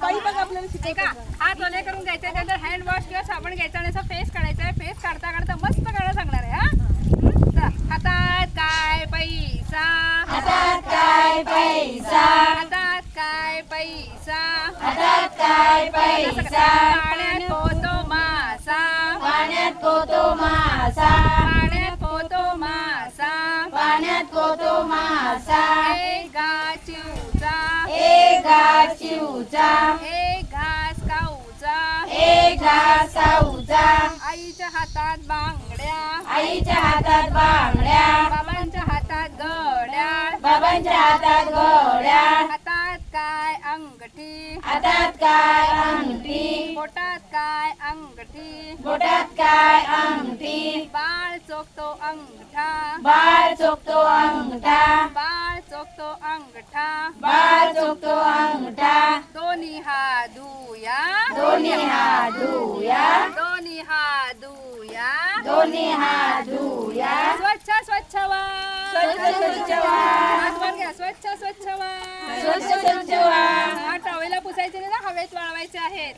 बाई बघ आपल्याला. ऐका हात ओले करून घ्यायचे त्यानंतर हँड वॉश किंवा साबण घ्यायचा आणि असं फेस काढायचा आहे फेस काढता काढता मस्त काढायला सांगणार आहे हा? हं? हातात काय पैसा? हातात काय पैसा? हातात काय पैसा? हातात काय पैसा? पाण्यात पोहतो मासा. पाण्यात पोतो मासा. पाण्यात पोहतो मासा. पाण्यात पोतो मासा. एक चिवचा एक घास काऊचा आईच्या हातात बांगड्या. आईच्या हातात बांगड्या. बाबांच्या हातात गड्या. बाबांच्या हातात गोड्या. हातात काय अंगठी. हातात काय अंगठी. पोटात काय अंगठी. बोटात काय अंगठी. बाळ चोखतो अंगठा. बाळ चोखतो अंगठा. बाळ चोखतो अंगठा. बाळ चोखतो अंगठा. दोन्ही हात धुया. दोन्ही हात धुया. दोन्ही हात धुया. स्वच्छ स्वच्छ वा स्वच्छ स्वच्छ वा. हात वर घ्या. स्वच्छ स्वच्छ वा स्वच्छ स्वच्छ वा हा टॉवेला पुसायचे ना? हवेत वाळवायचे आहेत?